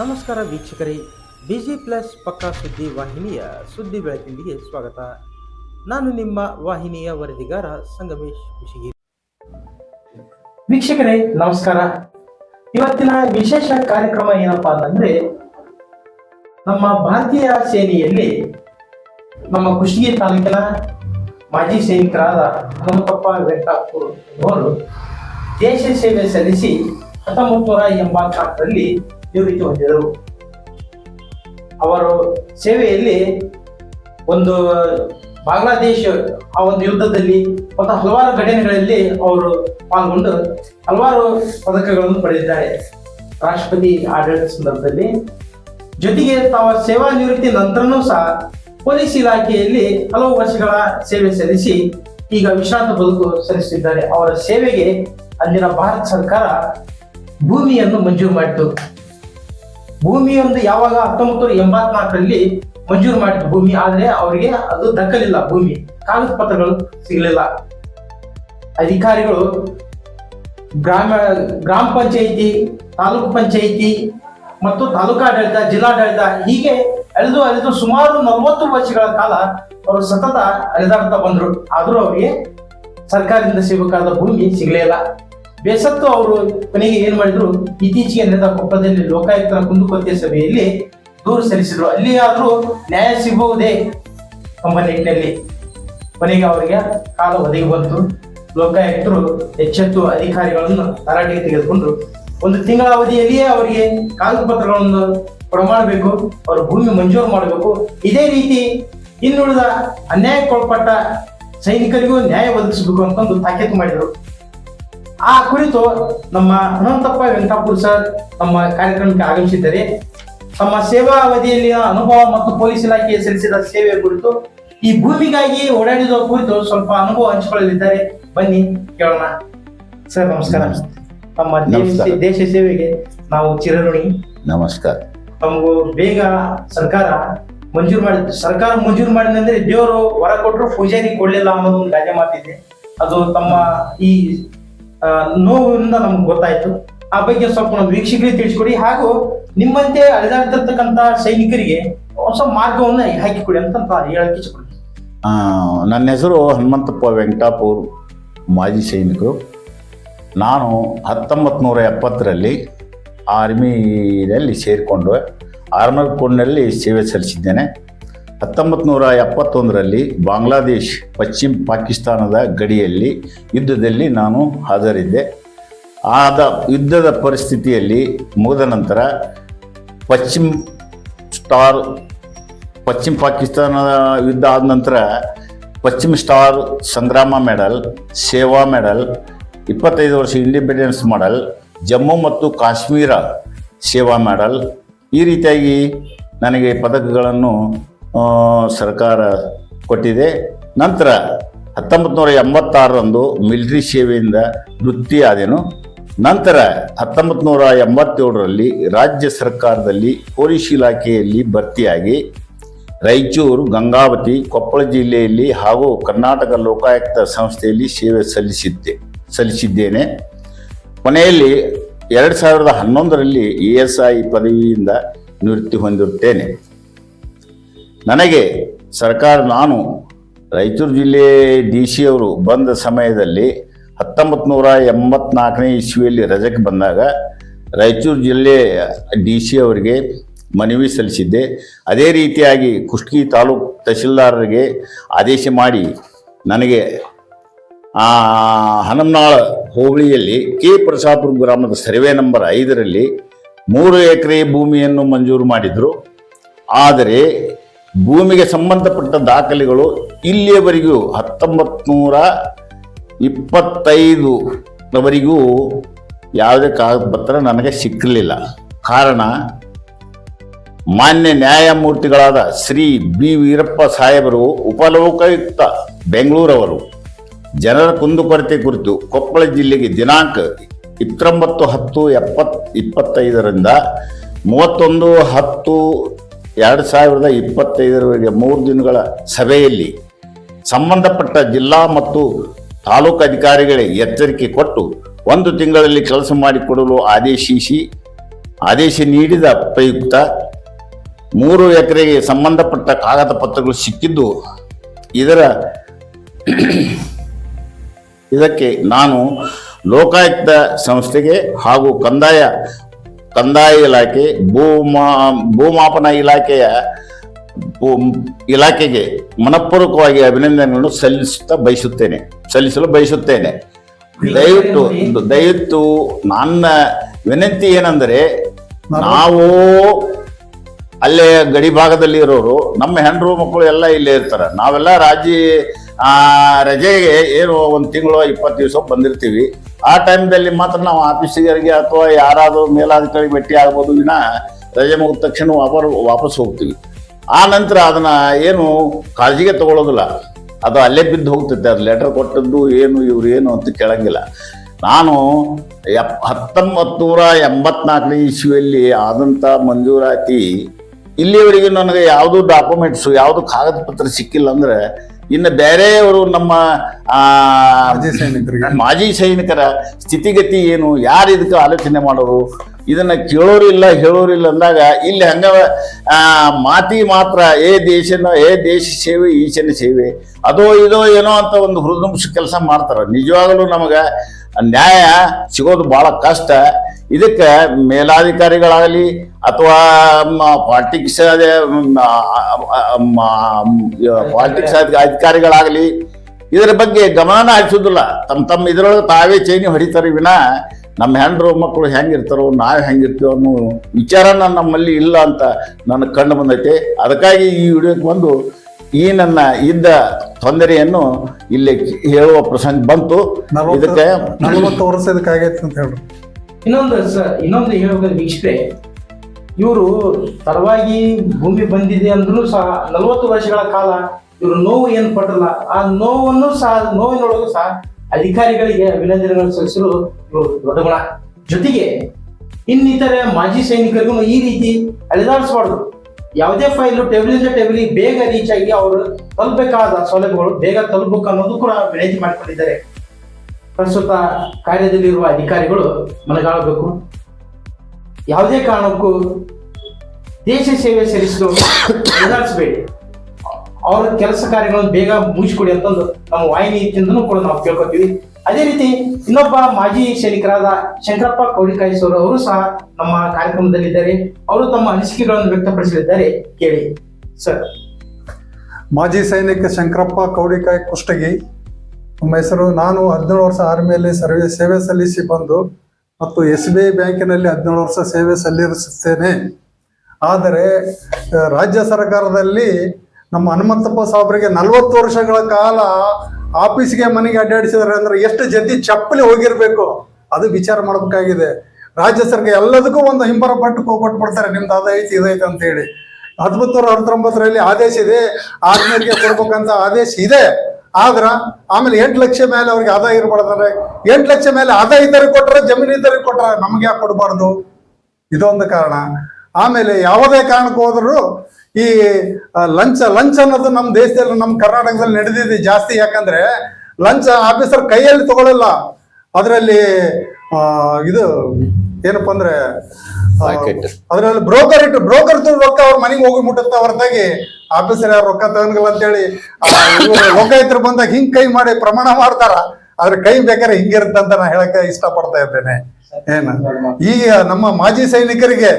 ನಮಸ್ಕಾರ ವೀಕ್ಷಕರೇ. Busy plus ಪಕ್ಕಾ ಸುದ್ದಿ ವಾಹಿನಿಯ ಸುದ್ದಿ ಬೆಳಕಿನಿಗೆ ಸ್ವಾಗತ. ನಾನು ನಿಮ್ಮ ವಾಹಿನಿಯ ವರದಿಗಾರ ಸಂಗಮೇಶ್ ಕುಶಿಗಿ. ವೀಕ್ಷಕರೇ, ನಮಸ್ಕಾರ. ಇವತ್ತಿನ ವಿಶೇಷ ಕಾರ್ಯಕ್ರಮ ಏನಪ್ಪಾ ಅಂತಂದ್ರೆ, ನಮ್ಮ ಭಾರತೀಯ ಸೇನೆಯಲ್ಲಿ ನಮ್ಮ ಕುಷ್ಟಗಿ ತಾಲೂಕಿನ ಮಾಜಿ ಸೈನಿಕರಾದ ಹನುಮಂತಪ್ಪ ವೆಂಕಟಾಪುರ್ ಅವರು ದೇಶ ಸೇವೆ ಸಲ್ಲಿಸಿ ಹತ್ತೊಂಬತ್ತು ನೂರ ಎಂಬತ್ನಾಲ್ಕರಲ್ಲಿ ನಿವೃತ್ತಿ ಹೊಂದಿದರು ಅವರು ಸೇವೆಯಲ್ಲಿ ಒಂದು ಬಾಂಗ್ಲಾದೇಶ, ಆ ಒಂದು ಯುದ್ಧದಲ್ಲಿ ಮತ್ತು ಹಲವಾರು ಘಟನೆಗಳಲ್ಲಿ ಅವರು ಪಾಲ್ಗೊಂಡು ಹಲವಾರು ಪದಕಗಳನ್ನು ಪಡೆದಿದ್ದಾರೆ. ರಾಷ್ಟ್ರಪತಿ ಆಡಳಿತ ಸಂದರ್ಭದಲ್ಲಿ. ಜೊತೆಗೆ ತಾವ ಸೇವಾ ನಿವೃತ್ತಿ ನಂತರನೂ ಸಹ ಪೊಲೀಸ್ ಇಲಾಖೆಯಲ್ಲಿ ಹಲವು ವರ್ಷಗಳ ಸೇವೆ ಸಲ್ಲಿಸಿ ಈಗ ವಿಶ್ರಾಂತ ಬದುಕು ಸಲ್ಲಿಸುತ್ತಿದ್ದಾರೆ. ಅವರ ಸೇವೆಗೆ ಅಂದಿನ ಭಾರತ ಸರ್ಕಾರ ಭೂಮಿಯನ್ನು ಮಂಜೂರು ಮಾಡಿತು. ಭೂಮಿಯೊಂದು ಯಾವಾಗ ಹತ್ತೊಂಬತ್ತು ನೂರ ಎಂಬತ್ನಾಲ್ಕರಲ್ಲಿ ಮಂಜೂರು ಮಾಡಿದ್ರು ಭೂಮಿ, ಆದ್ರೆ ಅವರಿಗೆ ಅದು ದಕ್ಕಲಿಲ್ಲ ಭೂಮಿ. ಕಾಗದ ಪತ್ರಗಳು ಸಿಗಲಿಲ್ಲ. ಅಧಿಕಾರಿಗಳು ಗ್ರಾಮ ಗ್ರಾಮ ಪಂಚಾಯಿತಿ, ತಾಲೂಕು ಪಂಚಾಯಿತಿ ಮತ್ತು ತಾಲೂಕಾಡಳಿತ, ಜಿಲ್ಲಾಡಳಿತ ಹೀಗೆ ಅಳೆದು ಅಳೆದು ಸುಮಾರು ನಲವತ್ತು ವರ್ಷಗಳ ಕಾಲ ಅವರು ಸತತ ಅಲೆದಾಡ್ತಾ ಬಂದರು. ಆದರೂ ಅವರಿಗೆ ಸರ್ಕಾರದಿಂದ ಸಿಗಬೇಕಾದ ಭೂಮಿ ಸಿಗಲೇ ಇಲ್ಲ. ಬೇಸತ್ತು ಅವರು ಕೊನೆಗೆ ಏನ್ ಮಾಡಿದ್ರು? ಇತ್ತೀಚೆಗೆ ನಡೆದ ಕೊಪ್ಪದಲ್ಲಿ ಲೋಕಾಯುಕ್ತರ ಕುಂದುಕೊತ್ತೆ ಸಭೆಯಲ್ಲಿ ದೂರು ಸಲ್ಲಿಸಿದ್ರು. ಅಲ್ಲಿ ಆದ್ರೂ ನ್ಯಾಯ ಸಿಗುವುದೇ ಎಂಬ ನಿಟ್ಟಿನಲ್ಲಿ ಕೊನೆಗೆ ಅವರಿಗೆ ಕಾಲ ಒದಗಿ ಬಂತು. ಲೋಕಾಯುಕ್ತರು ಎಚ್ಚೆತ್ತು ಅಧಿಕಾರಿಗಳನ್ನು ತರಾಟೆಗೆ ತೆಗೆದುಕೊಂಡು ಒಂದು ತಿಂಗಳ ಅವಧಿಯಲ್ಲಿಯೇ ಅವರಿಗೆ ಕಾಗದ ಪತ್ರಗಳನ್ನು ಮಾಡಬೇಕು. ಅವರ ಭೂಮಿ ಮಂಜೂರು ಮಾಡಬೇಕು. ಇದೇ ರೀತಿ ಇನ್ನುಳಿದ ಅನ್ಯಾಯಕ್ಕೊಳಪಟ್ಟ ಸೈನಿಕರಿಗೂ ನ್ಯಾಯ ಒದಗಿಸಬೇಕು ಅಂತ ಒಂದು ತಾಕೀತು ಮಾಡಿದರು. ಆ ಕುರಿತು ನಮ್ಮ ಅನಂತಪ್ಪ ವೆಂಕಟಾಪುರ್ ಸರ್ ನಮ್ಮ ಕಾರ್ಯಕ್ರಮಕ್ಕೆ ಆಗಮಿಸಿದ್ದಾರೆ. ತಮ್ಮ ಸೇವಾ ಅವಧಿಯಲ್ಲಿನ ಅನುಭವ ಮತ್ತು ಪೊಲೀಸ್ ಇಲಾಖೆ ಸಲ್ಲಿಸಿದ ಸೇವೆ ಕುರಿತು ಈ ಭೂಮಿಗಾಗಿ ಓಡಾಡಿದ ಕುರಿತು ಸ್ವಲ್ಪ ಅನುಭವ ಹಂಚಿಕೊಳ್ಳಲಿದ್ದಾರೆ. ಬನ್ನಿ ಕೇಳೋಣ. ಸರ್ ನಮಸ್ಕಾರ. ನಮ್ಮ ದೇಶ ದೇಶ ಸೇವೆಗೆ ನಾವು ಚಿರಋಣಿ. ನಮಸ್ಕಾರ. ತಮಗೂ ಬೇಗ ಸರ್ಕಾರ ಮಂಜೂರು ಮಾಡಿ ಸರ್ಕಾರ ಮಂಜೂರು ಮಾಡಿದಂದ್ರೆ ದೇವರು ಹೊರ ಕೊಟ್ಟರು ಪೂಜಾರಿ ಕೊಡ್ಲಿಲ್ಲ ಅನ್ನೋದು ಒಂದು ಗಾದೆ ಮಾತಿದೆ. ಅದು ತಮ್ಮ ಈ ಆ, ನೋವಿನಿಂದ ನಮ್ಗೆ ಗೊತ್ತಾಯ್ತು. ಆ ಬಗ್ಗೆ ಸ್ವಲ್ಪ ನಮ್ಮ ವೀಕ್ಷಕರಿಗೆ ತಿಳಿಸ್ಕೊಡಿ. ಹಾಗೂ ನಿಮ್ಮಂತೆ ಅಲೆದಾಡ್ತಿರ್ತಕ್ಕಂತ ಸೈನಿಕರಿಗೆ ಹೊಸ ಮಾರ್ಗವನ್ನು ಹಾಕಿಕೊಡಿ ಅಂತ ಹೇಳಕ್ಕೆ ಆ, ನನ್ನ ಹೆಸರು ಹನುಮಂತಪ್ಪ ವೆಂಕಟಾಪುರ್ ಮಾಜಿ ಸೈನಿಕರು. ನಾನು ಹತ್ತೊಂಬತ್ತು ನೂರ ಎಪ್ಪತ್ತರಲ್ಲಿ ಆರ್ಮಿಯಲ್ಲಿ ಸೇರಿಕೊಂಡು ಆರ್ಮರ್ ಕೋಡ್ನಲ್ಲಿ ಸೇವೆ ಸಲ್ಲಿಸಿದ್ದೇನೆ. ಹತ್ತೊಂಬತ್ತು ನೂರ ಎಪ್ಪತ್ತೊಂದರಲ್ಲಿ ಬಾಂಗ್ಲಾದೇಶ್, ಪಶ್ಚಿಮ ಪಾಕಿಸ್ತಾನದ ಗಡಿಯಲ್ಲಿ ಯುದ್ಧದಲ್ಲಿ ನಾನು ಹಾಜರಿದ್ದೆ. ಆದ ಯುದ್ಧದ ಪರಿಸ್ಥಿತಿಯಲ್ಲಿ ಮುಗಿದ ನಂತರ ಪಶ್ಚಿಮ ಸ್ಟಾರ್, ಪಶ್ಚಿಮ ಪಾಕಿಸ್ತಾನದ ಯುದ್ಧ ಆದ ನಂತರ ಪಶ್ಚಿಮ ಸ್ಟಾರ್ ಸಂಗ್ರಾಮ ಮೆಡಲ್, ಸೇವಾ ಮೆಡಲ್, ಇಪ್ಪತ್ತೈದು ವರ್ಷ ಇಂಡಿಪೆಂಡೆನ್ಸ್ ಮೆಡಲ್, ಜಮ್ಮು ಮತ್ತು ಕಾಶ್ಮೀರ ಸೇವಾ ಮೆಡಲ್. ಈ ರೀತಿಯಾಗಿ ನನಗೆ ಪದಕಗಳನ್ನು ಸರ್ಕಾರ ಕೊಟ್ಟಿದೆ. ನಂತರ ಹತ್ತೊಂಬತ್ತು ನೂರ ಎಂಬತ್ತಾರರಂದು ಮಿಲಿಟರಿ ಸೇವೆಯಿಂದ ವೃತ್ತಿ ಆದೆನು. ನಂತರ ಹತ್ತೊಂಬತ್ತು ನೂರ ಎಂಬತ್ತೇಳರಲ್ಲಿ ರಾಜ್ಯ ಸರ್ಕಾರದಲ್ಲಿ ಪೊಲೀಸ್ ಇಲಾಖೆಯಲ್ಲಿ ಭರ್ತಿಯಾಗಿ ರಾಯಚೂರು, ಗಂಗಾವತಿ, ಕೊಪ್ಪಳ ಜಿಲ್ಲೆಯಲ್ಲಿ ಹಾಗೂ ಕರ್ನಾಟಕ ಲೋಕಾಯುಕ್ತ ಸಂಸ್ಥೆಯಲ್ಲಿ ಸೇವೆ ಸಲ್ಲಿಸಿದ್ದೆ, ಸಲ್ಲಿಸಿದ್ದೇನೆ. ಕೊನೆಯಲ್ಲಿ ಎರಡು ಸಾವಿರದ ಹನ್ನೊಂದರಲ್ಲಿ ಇ ಎಸ್ ಐ ಪದವಿಯಿಂದ ನಿವೃತ್ತಿ ಹೊಂದಿರುತ್ತೇನೆ. ನನಗೆ ಸರ್ಕಾರ, ನಾನು ರಾಯಚೂರು ಜಿಲ್ಲೆ ಡಿ ಸಿ ಅವರು ಬಂದ ಸಮಯದಲ್ಲಿ ಹತ್ತೊಂಬತ್ತು ನೂರ ಎಂಬತ್ನಾಲ್ಕನೇ ಇಸ್ವಿಯಲ್ಲಿ ರಜಕ್ಕೆ ಬಂದಾಗ ರಾಯಚೂರು ಜಿಲ್ಲೆ ಡಿ ಸಿ ಅವರಿಗೆ ಮನವಿ ಸಲ್ಲಿಸಿದ್ದೆ. ಅದೇ ರೀತಿಯಾಗಿ ಕುಷ್ಟಗಿ ತಾಲೂಕು ತಹಶೀಲ್ದಾರರಿಗೆ ಆದೇಶ ಮಾಡಿ ನನಗೆ ಆ ಹನಮನಾಳ ಹೋಬಳಿಯಲ್ಲಿ ಕೆ ಪ್ರಸಾಪುರ ಗ್ರಾಮದ ಸರ್ವೆ ನಂಬರ್ ಐದರಲ್ಲಿ ಮೂರು ಎಕರೆ ಭೂಮಿಯನ್ನು ಮಂಜೂರು ಮಾಡಿದರು. ಆದರೆ ಭೂಮಿಗೆ ಸಂಬಂಧಪಟ್ಟ ದಾಖಲೆಗಳು ಇಲ್ಲಿಯವರೆಗೂ ಹತ್ತೊಂಬತ್ತು ನೂರ ಇಪ್ಪತ್ತೈದುವರೆಗೂ ಯಾವುದೇ ಕಾಗದ ಪತ್ರ ನನಗೆ ಸಿಕ್ಕಲಿಲ್ಲ ಕಾರಣ, ಮಾನ್ಯ ನ್ಯಾಯಮೂರ್ತಿಗಳಾದ ಶ್ರೀ ಬಿ. ವೀರಪ್ಪ ಸಾಹೇಬರು, ಉಪಲೋಕಾಯುಕ್ತ ಬೆಂಗಳೂರವರು. ಜನರ ಕುಂದುಕೊರತೆ ಕುರಿತು ಕೊಪ್ಪಳ ಜಿಲ್ಲೆಗೆ ದಿನಾಂಕ ಇಪ್ಪತ್ತೊಂಬತ್ತು ಹತ್ತು ಎಪ್ಪತ್ ಇಪ್ಪತ್ತೈದರಿಂದ ಮೂವತ್ತೊಂದು ಹತ್ತು ಎರಡು ಸಾವಿರದ ಇಪ್ಪತ್ತೈದರವರೆಗೆ ಮೂರು ದಿನಗಳ ಸಭೆಯಲ್ಲಿ ಸಂಬಂಧಪಟ್ಟ ಜಿಲ್ಲಾ ಮತ್ತು ತಾಲೂಕು ಅಧಿಕಾರಿಗಳಿಗೆ ಎಚ್ಚರಿಕೆ ಕೊಟ್ಟು ಒಂದು ತಿಂಗಳಲ್ಲಿ ಕೆಲಸ ಮಾಡಿಕೊಡಲು ಆದೇಶಿಸಿ, ಆದೇಶ ನೀಡಿದ ಪ್ರಯುಕ್ತ ಮೂರು ಎಕರೆಗೆ ಸಂಬಂಧಪಟ್ಟ ಕಾಗದ ಪತ್ರಗಳು ಸಿಕ್ಕಿದ್ದು, ಇದರ ಇದಕ್ಕೆ ನಾನು ಲೋಕಾಯುಕ್ತ ಸಂಸ್ಥೆಗೆ ಹಾಗೂ ಕಂದಾಯ ಕಂದಾಯ ಇಲಾಖೆ, ಭೂಮಾ, ಭೂಮಾಪನ ಇಲಾಖೆಯ ಇಲಾಖೆಗೆ ಮನಪೂರ್ವಕವಾಗಿ ಅಭಿನಂದನೆಗಳನ್ನು ಸಲ್ಲಿಸುತ್ತಾ ಬಯಸುತ್ತೇನೆ, ಸಲ್ಲಿಸಲು ಬಯಸುತ್ತೇನೆ. ದಯವಿಟ್ಟು ದಯವಿಟ್ಟು ನನ್ನ ವಿನಂತಿ ಏನಂದರೆ, ನಾವು ಅಲ್ಲೇ ಗಡಿ ಭಾಗದಲ್ಲಿ ಇರೋರು, ನಮ್ಮ ಹೆಂಡರು ಮಕ್ಕಳು ಎಲ್ಲ ಇಲ್ಲೇ ಇರ್ತಾರೆ. ನಾವೆಲ್ಲ ರಾಜಿ ಆ ರಜೆಗೆ ಏನು ಒಂದು ತಿಂಗಳು ಇಪ್ಪತ್ತು ದಿವಸ ಬಂದಿರ್ತೀವಿ. ಆ ಟೈಮ್ದಲ್ಲಿ ಮಾತ್ರ ನಾವು ಆಫೀಸಿಗರಿಗೆ ಅಥವಾ ಯಾರಾದರೂ ಮೇಲಾಧಿಕಾರಿ ಭೇಟಿ ಆಗ್ಬೋದು ವಿನ ರಜೆ ಮುಗಿದ ತಕ್ಷಣ ವಾಪರ್, ವಾಪಸ್ ಹೋಗ್ತೀವಿ. ಆ ನಂತರ ಅದನ್ನು ಏನು ಕಾಳಜಿಗೆ ತಗೊಳ್ಳೋದಿಲ್ಲ ಅದು ಅಲ್ಲೇ ಬಿದ್ದು ಹೋಗ್ತೈತೆ ಅದು ಲೆಟರ್ ಕೊಟ್ಟದ್ದು ಏನು, ಇವ್ರು ಏನು ಅಂತ ಕೇಳಂಗಿಲ್ಲ. ನಾನು ಎಪ್ ಹತ್ತೊಂಬತ್ತು ನೂರ ಎಂಬತ್ನಾಲ್ಕನೇ ಇಸ್ವಿಯಲ್ಲಿ ಆದಂಥ ಮಂಜೂರಾತಿ ಇಲ್ಲಿಯವರೆಗೆ ನನಗೆ ಯಾವುದು ಡಾಕ್ಯುಮೆಂಟ್ಸು ಯಾವುದು ಕಾಗದ ಪತ್ರ ಸಿಕ್ಕಿಲ್ಲ ಅಂದ್ರೆ ಇನ್ನು ಬೇರೆಯವರು ನಮ್ಮ ಮಾಜಿ ಸೈನಿಕರ ಸ್ಥಿತಿಗತಿ ಏನು ಯಾರು ಇದಕ್ಕೆ ಆಲೋಚನೆ ಮಾಡೋರು ಇದನ್ನ ಕೇಳೋರು ಇಲ್ಲ ಹೇಳೋರು ಇಲ್ಲ ಅಂದಾಗ ಇಲ್ಲಿ ಹಂಗ ಮಾತಿ ಮಾತ್ರ ಏ ದೇಶನ ಏ ದೇಶ ಸೇವೆ ಈಶನ ಸೇವೆ. ಅದೋ ಇದೋ ಏನೋ ಅಂತ ಒಂದು ಹೃದಯ ಕೆಲಸ ಮಾಡ್ತಾರೆ. ನಿಜವಾಗಲೂ ನಮಗೆ ನ್ಯಾಯ ಸಿಗೋದು ಬಹಳ ಕಷ್ಟ. ಇದಕ್ಕೆ ಮೇಲಾಧಿಕಾರಿಗಳಾಗಲಿ ಅಥವಾ ಪಾಲಿಟಿಕ್ಸ್ ಪಾಲಿಟಿಕ್ಸ್ ಅಧಿಕಾರಿಗಳಾಗಲಿ ಇದರ ಬಗ್ಗೆ ಗಮನ ಹರಿಸೋದಿಲ್ಲ. ತಮ್ಮ ತಮ್ಮ ಇದರೊಳಗೆ ತಾವೇ ಚೈನಿ ಹೊಡಿತಾರೆ ವಿನ ನಮ್ಮ ಹೆಂಡ್ರು ಮಕ್ಕಳು ಹೆಂಗಿರ್ತಾರೋ ನಾವು ಹೆಂಗಿರ್ತೀವೋ ಅನ್ನೋ ವಿಚಾರನ ನಮ್ಮಲ್ಲಿ ಇಲ್ಲ ಅಂತ ನನ್ನ ಕಂಡು ಬಂದೈತೆ. ಅದಕ್ಕಾಗಿ ಈ ವಿಡಿಯೋಕ್ಕೆ ಬಂದು ಈ ನನ್ನ ಇದ್ದ ತೊಂದರೆಯನ್ನು ಇಲ್ಲಿ ಹೇಳುವ ಪ್ರಸಂಗ ಬಂತು. ಇದಕ್ಕೆ ನಲವತ್ತು ವರ್ಷ ಇದಕ್ಕಾಗೈತೆ ಅಂತ ಹೇಳಿ. ಇನ್ನೊಂದು ಸ ಇನ್ನೊಂದು ಹೇಳ್ಬೇಕು ವೀಕ್ಷಕರೇ ಇವರು ತರವಾಗಿ ಭೂಮಿ ಬಂದಿದೆ ಅಂದ್ರೂ ಸಹ ನಲವತ್ತು ವರ್ಷಗಳ ಕಾಲ ಇವರು ನೋವು ಏನು ಪಟ್ಟಲ್ಲ ಆ ನೋವನ್ನು ಸಹ ನೋವಿನೊಳಗೂ ಸಹ ಅಧಿಕಾರಿಗಳಿಗೆ ಅಭಿನಂದನೆಗಳನ್ನು ಸಲ್ಲಿಸಲು ಇವರು ದೊಡ್ಡ ಗುಣ. ಜೊತೆಗೆ ಇನ್ನಿತರೆ ಮಾಜಿ ಸೈನಿಕರಿಗೂ ಈ ರೀತಿ ಅಲೆದಾಡಿಸಬಾರ್ದು. ಯಾವುದೇ ಫೈಲು ಟೇಬಲಿಂದ ಟೇಬಲಿಗೆ ಬೇಗ ರೀಚ್ ಆಗಿ ಅವರು ತಲುಪಬೇಕಾದ ಸೌಲಭ್ಯಗಳು ಬೇಗ ತಲುಪಬೇಕು ಅನ್ನೋದು ಕೂಡ ವಿನಂತಿ ಮಾಡಿಕೊಂಡಿದ್ದಾರೆ. ಪ್ರಸ್ತುತ ಕಾರ್ಯದಲ್ಲಿರುವ ಅಧಿಕಾರಿಗಳು ಮನಗಾಳಬೇಕು ಯಾವುದೇ ಕಾರಣಕ್ಕೂ ದೇಶ ಸೇವೆ ಸಲ್ಲಿಸಲು ನಿಧಾನಿಸಬೇಡಿ ಅವರ ಕೆಲಸ ಕಾರ್ಯಗಳನ್ನು ಬೇಗ ಮುಗಿಸ್ಕೊಡಿ ಅಂತಂದು ನಮ್ಮ ವಾಹಿನಿಯಿಂದನೂ ಕೂಡ ನಾವು ಕೇಳ್ಕೊತೀವಿ. ಅದೇ ರೀತಿ ಇನ್ನೊಬ್ಬ ಮಾಜಿ ಸೈನಿಕರಾದ ಶಂಕರಪ್ಪ ಕೌಡಿಕಾಯಿಸೋರು ಅವರು ಸಹ ನಮ್ಮ ಕಾರ್ಯಕ್ರಮದಲ್ಲಿದ್ದಾರೆ. ಅವರು ತಮ್ಮ ಅನಿಸಿಕೆಗಳನ್ನು ವ್ಯಕ್ತಪಡಿಸಲಿದ್ದಾರೆ. ಕೇಳಿ. ಸರ್. ಮಾಜಿ ಸೈನಿಕ ಶಂಕರಪ್ಪ ಕೌಡಿಕಾಯಿ ಕುಷ್ಟಗಿ. ನಮ್ಮ ಹೆಸರು ನಾನು ಹದಿನೇಳು ವರ್ಷ ಆರ್ಮಿಯಲ್ಲಿ ಸರ್ವೆ, ಸೇವೆ ಸಲ್ಲಿಸಿ ಬಂದು ಮತ್ತು ಎಸ್ ಬಿ ಐ ಬ್ಯಾಂಕಿನಲ್ಲಿ ಹದಿನೇಳು ವರ್ಷ ಸೇವೆ ಸಲ್ಲಿಸುತ್ತೇನೆ. ಆದರೆ ರಾಜ್ಯ ಸರ್ಕಾರದಲ್ಲಿ ನಮ್ಮ ಹನುಮಂತಪ್ಪ ಸಾಹೇಬರಿಗೆ ನಲವತ್ತು ವರ್ಷಗಳ ಕಾಲ ಆಫೀಸ್ಗೆ ಮನೆಗೆ ಅಡ್ಡಾಡಿಸಿದಾರೆ ಅಂದ್ರೆ ಎಷ್ಟು ಜಲ್ದಿ ಚಪ್ಪಲಿ ಹೋಗಿರ್ಬೇಕು? ಅದು ವಿಚಾರ ಮಾಡಬೇಕಾಗಿದೆ. ರಾಜ್ಯ ಸರ್ಕಾರ ಎಲ್ಲದಕ್ಕೂ ಒಂದು ಹಿಂಬರ ಪಟ್ಟು ಕೋಪಟ್ಟು ಬಿಡ್ತಾರೆ ನಿಮ್ದು ಅದೈತಿ ಇದೈತಿ ಅಂತ ಹೇಳಿ. ಹತ್ತೊಂಬತ್ತು ನೂರ ಅರವತ್ತೊಂಬತ್ತರಲ್ಲಿ ಆದೇಶ ಇದೆ. ಆರ್ಮಿಯರಿಗೆ ಕೊಡ್ಬೇಕಂತ ಆದೇಶ ಇದೆ. ಆದ್ರ ಆಮೇಲೆ ಎಂಟು ಲಕ್ಷ ಮೇಲೆ ಅವ್ರಿಗೆ ಆದಾಯ ಇರ್ಬಾರ್ದಾರೆ ಎಂಟು ಲಕ್ಷ ಮೇಲೆ ಆದಾಯ ಇದ್ದರಿಗೆ ಕೊಟ್ಟರೆ ಜಮೀನು ಇದ್ದರಿಗೆ ಕೊಟ್ಟರೆ ನಮ್ಗೆ ಯಾಕೆ ಕೊಡಬಾರ್ದು? ಇದೊಂದು ಕಾರಣ. ಆಮೇಲೆ ಯಾವುದೇ ಕಾರಣಕ್ಕೆ ಹೋದ್ರು ಈ ಲಂಚ್ ಲಂಚ ಅನ್ನೋದು ನಮ್ಮ ದೇಶದಲ್ಲಿ ನಮ್ಮ ಕರ್ನಾಟಕದಲ್ಲಿ ನಡೆದಿದೆ ಜಾಸ್ತಿ. ಯಾಕಂದ್ರೆ ಲಂಚ್ ಆಫೀಸರ್ ಕೈಯಲ್ಲಿ ತಗೊಳ್ಳಲ್ಲ ಅದರಲ್ಲಿ ಇದು ಏನಪ್ಪ ಅಂದ್ರೆ ಅದರಲ್ಲಿ ಬ್ರೋಕರ್ ಇಟ್ಟು ಬ್ರೋಕರ್ ರೊಕ್ಕ ಅವ್ರ ಮನೆಗೆ ಹೋಗಿ ಮುಟ್ಟುತ್ತ ಹೊರತಾಗಿ. ಆಫೀಸರ್ ಯಾರು ರೊಕ್ಕ ತಗೊಂಡಿಲ್ಲ ಅಂತೇಳಿ ಹೇಳಿ ರೊಕ್ಕ ಲೋಕಾಯುಕ್ತರು ಬಂದಾಗ ಹಿಂಗ್ ಕೈ ಮಾಡಿ ಪ್ರಮಾಣ ಮಾಡ್ತಾರ. ಆದ್ರೆ ಕೈ ಬೇಕಾದ್ರೆ ಹಿಂಗಿರುತ್ತೆ ಅಂತ ನಾ ಹೇಳಕ್ಕೆ ಇಷ್ಟಪಡ್ತಾ ಇದ್ದೇನೆ. ಏನ? ಈಗ ನಮ್ಮ ಮಾಜಿ ಸೈನಿಕರಿಗೆ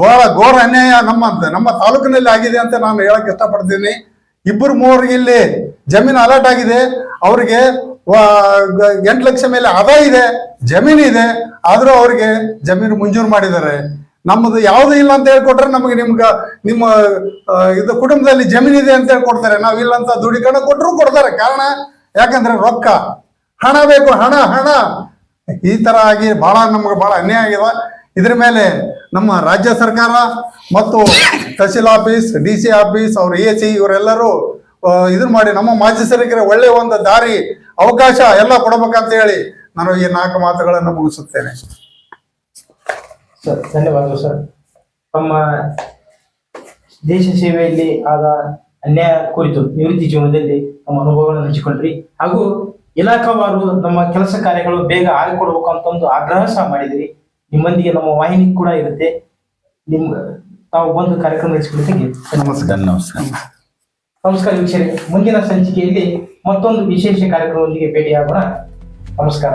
ಬಹಳ ಘೋರ ಅನ್ಯಾಯ ನಮ್ಮ ನಮ್ಮ ತಾಲೂಕಿನಲ್ಲಿ ಆಗಿದೆ ಅಂತ ನಾನು ಹೇಳಕ್ ಇಷ್ಟಪಡ್ತೀನಿ. ಇಬ್ಬರು ಮೂವರಿಗೆ ಇಲ್ಲಿ ಜಮೀನು ಅಲರ್ಟ್ ಆಗಿದೆ. ಅವರಿಗೆ ಎಂಟು ಲಕ್ಷ ಮೇಲೆ ಆದಾಯ ಇದೆ, ಜಮೀನು ಇದೆ. ಆದ್ರೂ ಅವ್ರಿಗೆ ಜಮೀನು ಮಂಜೂರು ಮಾಡಿದ್ದಾರೆ. ನಮ್ಮದು ಯಾವ್ದು ಇಲ್ಲ ಅಂತ ಹೇಳ್ಕೊಟ್ರೆ ನಮಗೆ ನಿಮ್ಗ, ನಿಮ್ಮ ಇದು ಕುಟುಂಬದಲ್ಲಿ ಜಮೀನು ಇದೆ ಅಂತ ಹೇಳ್ಕೊಡ್ತಾರೆ. ನಾವಿಲ್ಲ ಅಂತ ದುಡಿಕೊಂಡು ಕೊಟ್ಟರು ಕೊಡ್ತಾರೆ. ಕಾರಣ ಯಾಕಂದ್ರೆ ರೊಕ್ಕ. ಹಣ ಬೇಕು, ಹಣ ಹಣ. ಈ ಥರ ಆಗಿ ಭಾಳ ನಮ್ಗೆ ಭಾಳ ಅನ್ಯಾಯ ಆಗಿದೆ. ಇದ್ರ ಮೇಲೆ ನಮ್ಮ ರಾಜ್ಯ ಸರ್ಕಾರ ಮತ್ತು tahsil office, D C office, ಅವ್ರ ಎ ಸಿ ಇವರೆಲ್ಲರೂ ಇದನ್ನ ಮಾಡಿ ನಮ್ಮ ಮಾಜಿ ಸೈನಿಕರಿಗೆ ಒಳ್ಳೆಯ ಒಂದು ದಾರಿ, ಅವಕಾಶ ಎಲ್ಲ ಕೊಡಬೇಕಂತ ಹೇಳಿ ನಾನು ಈ ನಾಲ್ಕು ಮಾತುಗಳನ್ನು ಮುಗಿಸುತ್ತೇನೆ. ಸರ್, ಧನ್ಯವಾದಗಳು ಸರ್. ತಮ್ಮ ದೇಶ ಸೇವೆಯಲ್ಲಿ ಆದ ಅನ್ಯಾಯ ಕುರಿತು ನಿವೃತ್ತಿ ಜೀವನದಲ್ಲಿ ತಮ್ಮ ಅನುಭವಗಳನ್ನು ಹಂಚಿಕೊಂಡ್ರಿ. ಹಾಗೂ ಇಲಾಖಾವಾರು ನಮ್ಮ ಕೆಲಸ ಕಾರ್ಯಗಳು ಬೇಗ ಆಗಿಕೊಡ್ಬೇಕು ಅಂತ ಒಂದು ಆಗ್ರಹ ಸಹ ಮಾಡಿದ್ರಿ. ನಿಮ್ಮೊಂದಿಗೆ ನಮ್ಮ ವಾಹಿನಿ ಕೂಡ ಇರುತ್ತೆ. ನಿಮ್ ತಾವು ಬಂದು ಕಾರ್ಯಕ್ರಮ ನಡೆಸಿಕೊಡ್ತೀನಿ ನಮಸ್ಕಾರ. ನಮಸ್ಕಾರ. ನಮಸ್ಕಾರ ವೀಕ್ಷಕರೇ ಮುಂದಿನ ಸಂಚಿಕೆಯಲ್ಲಿ ಮತ್ತೊಂದು ವಿಶೇಷ ಕಾರ್ಯಕ್ರಮದೊಂದಿಗೆ ಭೇಟಿಯಾಗೋಣ. ನಮಸ್ಕಾರ.